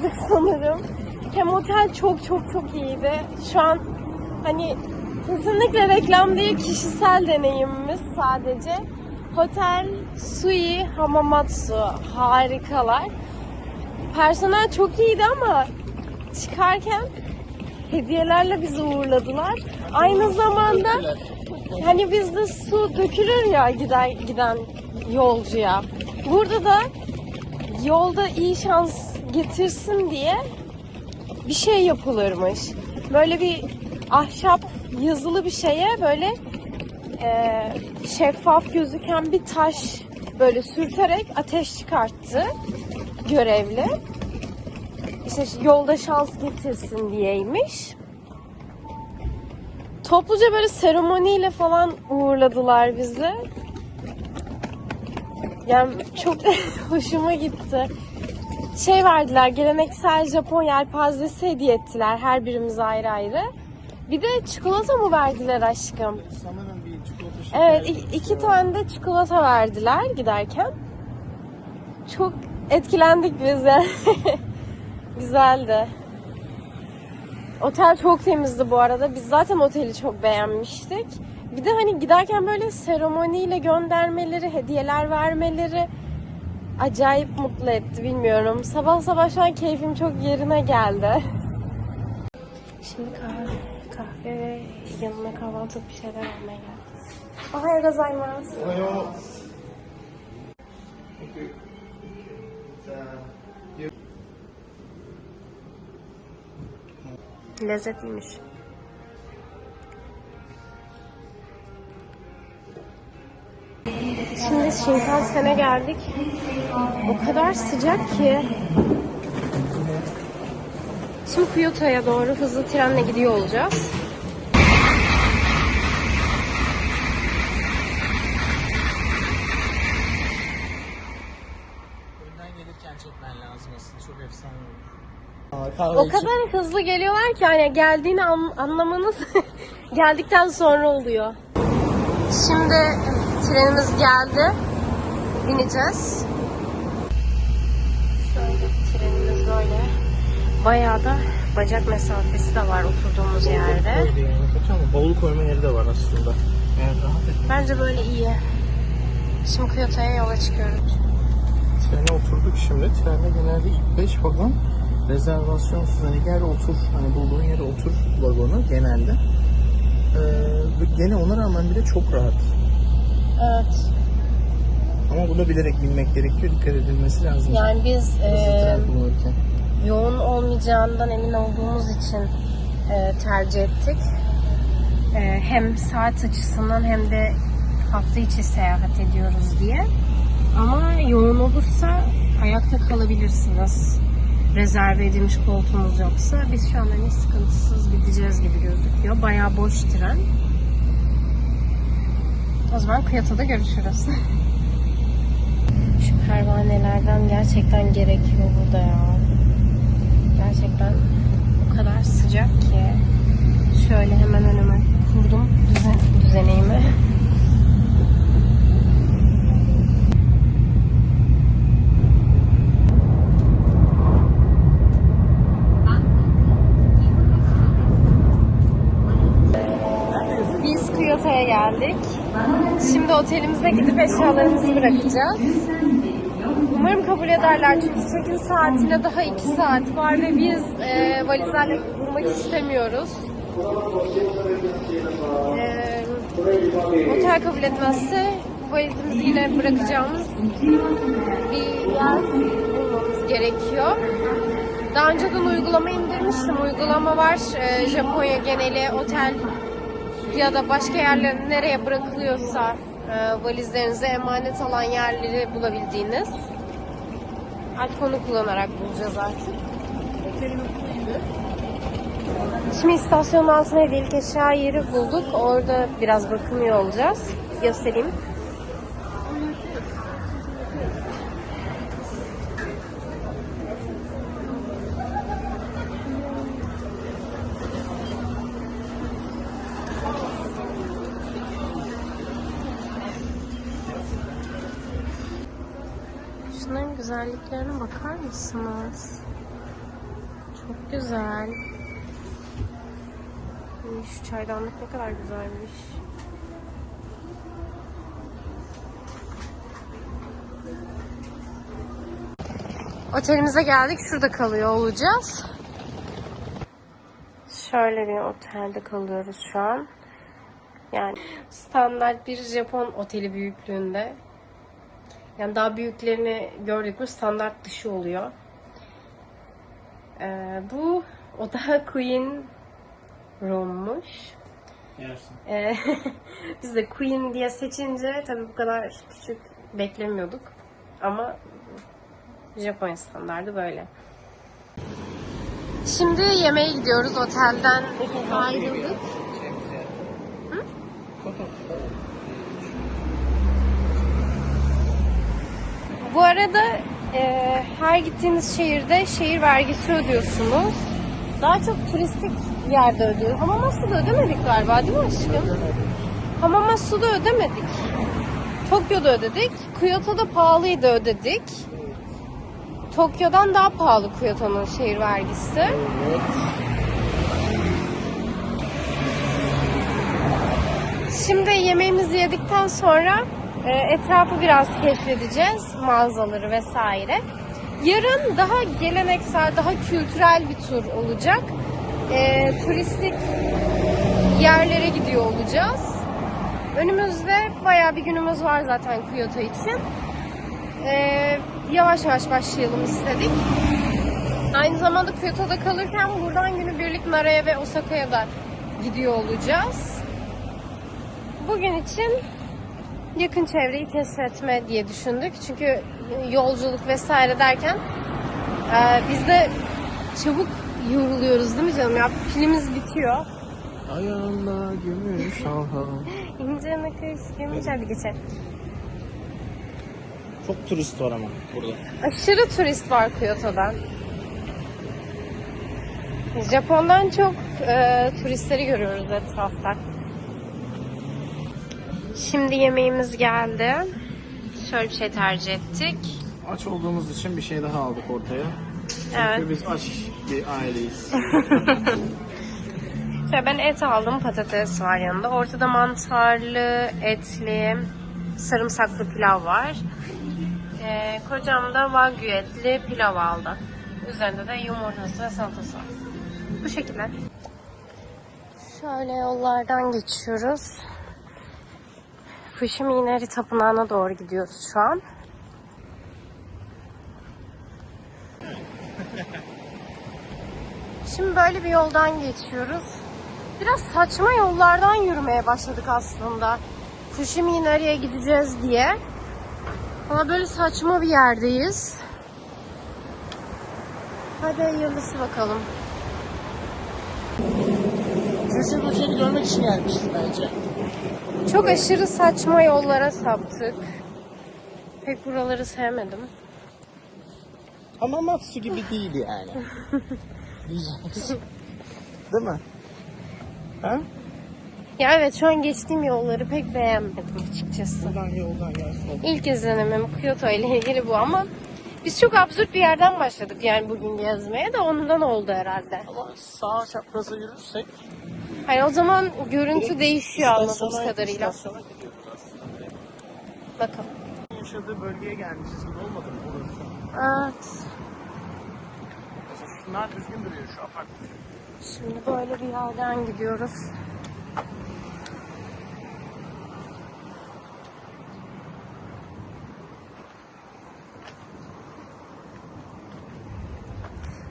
kaldık sanırım. Hem otel çok çok çok iyiydi. Şu an hani kesinlikle reklam değil kişisel deneyimimiz sadece. Hotel Sui Hamamatsu harikalar. Personel çok iyiydi ama çıkarken hediyelerle bizi uğurladılar. Aynı zamanda hani bizde su dökülür ya giden giden yolcuya. Burada da yolda iyi şans getirsin diye bir şey yapılırmış. Böyle bir ahşap yazılı bir şeye böyle e, şeffaf gözüken bir taş böyle sürterek ateş çıkarttı görevli. İşte yolda şans getirsin diyeymiş. Topluca böyle seremoniyle falan uğurladılar bizi. Yani çok hoşuma gitti. Şey verdiler, geleneksel Japon yelpazesi hediye ettiler her birimiz ayrı ayrı. Bir de çikolata mı verdiler aşkım? Sanırım bir çikolata şekeri. Evet, iki tane de çikolata verdiler giderken. Çok etkilendik biz yani. Güzeldi. Otel çok temizdi bu arada. Biz zaten oteli çok beğenmiştik. Bir de hani giderken böyle seremoniyle göndermeleri, hediyeler vermeleri acayip mutlu etti bilmiyorum. Sabah sabah şu an keyfim çok yerine geldi. Şimdi kahve, kahve ve yanına kahvaltılık bir şeyler almaya geldim. Ohayo gozaimasu. Ohayo. Lezzetliymiş. Şimdi Shinkansen'e geldik. O kadar sıcak ki. Şimdi Kyoto'ya doğru hızlı trenle gidiyor olacağız. O kadar hızlı geliyorlar ki hani geldiğini an- anlamanız geldikten sonra oluyor. Şimdi trenimiz geldi. Bineceğiz. Şöyle trenimiz böyle. Bayağı da bacak mesafesi de var oturduğumuz yerde. Öyle yani. Kötü ama bavul koyma yeri de var aslında. Yani rahat. Bence böyle iyi. Şimdi Kyoto'ya yola çıkıyoruz. Trene oturduk şimdi. Trende genelde ilk 5 vagon rezervasyonsuz. Hani gel otur. Hani bulduğun yere otur vagonu genelde. Ee, gene ona rağmen bile çok rahat. Evet. Ama bunu bilerek binmek gerekiyor. Dikkat edilmesi lazım. Yani biz kullanırken. yoğun olmayacağından emin olduğumuz için e, tercih ettik. E, hem saat açısından hem de hafta içi seyahat ediyoruz diye. Ama yoğun olursa ayakta kalabilirsiniz. Rezerve edilmiş koltuğumuz yoksa biz şu an hani sıkıntısız gideceğiz gibi gözüküyor. Bayağı boş tren. O zaman Kyoto'da görüşürüz. Şu pervanelerden gerçekten gerekiyor burada ya. Gerçekten o kadar sıcak ki. Şöyle hemen önüme kurdum düzen, düzeneğimi. Biz Kyoto'ya geldik. Şimdi otelimize gidip eşyalarımızı bırakacağız. Umarım kabul ederler çünkü 8 saatine daha 2 saat var ve biz e, valizlerle durmak istemiyoruz. E, otel kabul etmezse valizimizi yine bırakacağımız bir yer bulmamız gerekiyor. Daha önceden uygulama indirmiştim. Uygulama var. E, Japonya geneli otel ya da başka yerler nereye bırakılıyorsa e, valizlerinize emanet alan yerleri bulabildiğiniz. Artık onu kullanarak bulacağız artık. Şimdi istasyonun altına hediyelik eşya yeri bulduk. Orada biraz bakımıyor olacağız. Göstereyim. Güzelliklerine bakar mısınız? Çok güzel. Şu çaydanlık ne kadar güzelmiş. Otelimize geldik. Şurada kalıyor olacağız. Şöyle bir otelde kalıyoruz şu an. Yani standart bir Japon oteli büyüklüğünde. Yani daha büyüklerini gördük mü standart dışı oluyor. Ee, bu oda Queen Room'muş. Yersin. Ee, biz de Queen diye seçince tabii bu kadar küçük beklemiyorduk. Ama Japon standardı böyle. Şimdi yemeğe gidiyoruz otelden ayrıldık. Bu arada e, her gittiğiniz şehirde şehir vergisi ödüyorsunuz. Daha çok turistik yerde ödüyoruz. Hamamatsu'da ödemedik galiba değil mi aşkım? Hamamatsu'da ödemedik. Tokyo'da ödedik. Kyoto'da pahalıydı ödedik. Tokyo'dan daha pahalı Kyoto'nun şehir vergisi. Şimdi yemeğimizi yedikten sonra etrafı biraz keşfedeceğiz. Mağazaları vesaire. Yarın daha geleneksel, daha kültürel bir tur olacak. E, turistik yerlere gidiyor olacağız. Önümüzde bayağı bir günümüz var zaten Kyoto için. E, yavaş yavaş başlayalım istedik. Aynı zamanda Kyoto'da kalırken buradan günübirlik Nara'ya ve Osaka'ya da gidiyor olacağız. Bugün için yakın çevreyi keşfetme diye düşündük. Çünkü yolculuk vesaire derken e, biz de çabuk yoruluyoruz değil mi canım? Ya pilimiz bitiyor. Ayağında gümüş halha. İnce nakış, gümüş hadi geçelim. Çok turist var ama burada. Aşırı turist var Kyoto'dan. Japon'dan çok e, turistleri görüyoruz etrafta. Şimdi yemeğimiz geldi. Şöyle bir şey tercih ettik. Aç olduğumuz için bir şey daha aldık ortaya. Çünkü Evet. biz aç bir aileyiz. Şöyle ben et aldım, patates var yanında. Ortada mantarlı, etli, sarımsaklı pilav var. Ee, kocam da wagyu etli pilav aldı. Üzerinde de yumurtası ve salatası var. Bu şekilde. Şöyle yollardan geçiyoruz. Fushimi Inari Tapınağı'na doğru gidiyoruz şu an. Şimdi böyle bir yoldan geçiyoruz. Biraz saçma yollardan yürümeye başladık aslında. Fushimi Inari'ye gideceğiz diye. Ama böyle saçma bir yerdeyiz. Hadi hayırlısı bakalım. Sesi Burçeli görmek için gelmişiz bence. Çok aşırı saçma yollara saptık. Pek buraları sevmedim. Ama Matsu gibi değil yani. Diyeceğiz. Değil mi? Ha? Ya evet şu an geçtiğim yolları pek beğenmedim açıkçası. Buradan yoldan gel sol. İlk izlenimim Kyoto ile ilgili bu ama biz çok absürt bir yerden başladık yani bugün gezmeye de ondan oldu herhalde. Ama sağ çapraza yürürsek Hani o zaman görüntü değişiyor anladığımız kadarıyla. Bakalım. Yaşadığı bölgeye gelmişiz gibi olmadı mı burası? Evet. Mesela şunlar düzgün duruyor şu apartman. Şimdi böyle bir yerden gidiyoruz.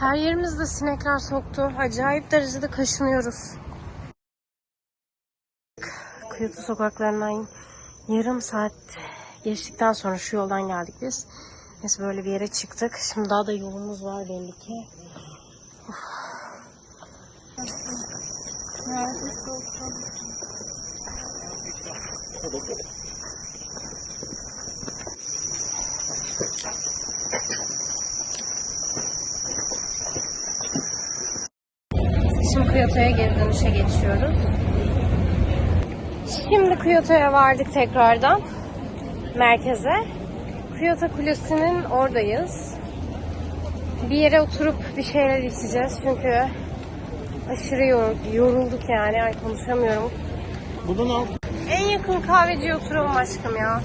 Her yerimizde sinekler soktu. Acayip derecede kaşınıyoruz. Kyoto sokaklarından yarım saat geçtikten sonra şu yoldan geldik biz. Neyse böyle bir yere çıktık. Şimdi daha da yolumuz var belli ki. Şimdi Kyoto'ya geri dönüşe geçiyoruz. Şimdi Kyoto'ya vardık tekrardan. Merkeze. Kyoto Kulesi'nin oradayız. bir yere oturup bir şeyler içeceğiz çünkü aşırı yor- yorulduk yani. Ay konuşamıyorum. Buradan al. En yakın kahveciye oturalım aşkım ya.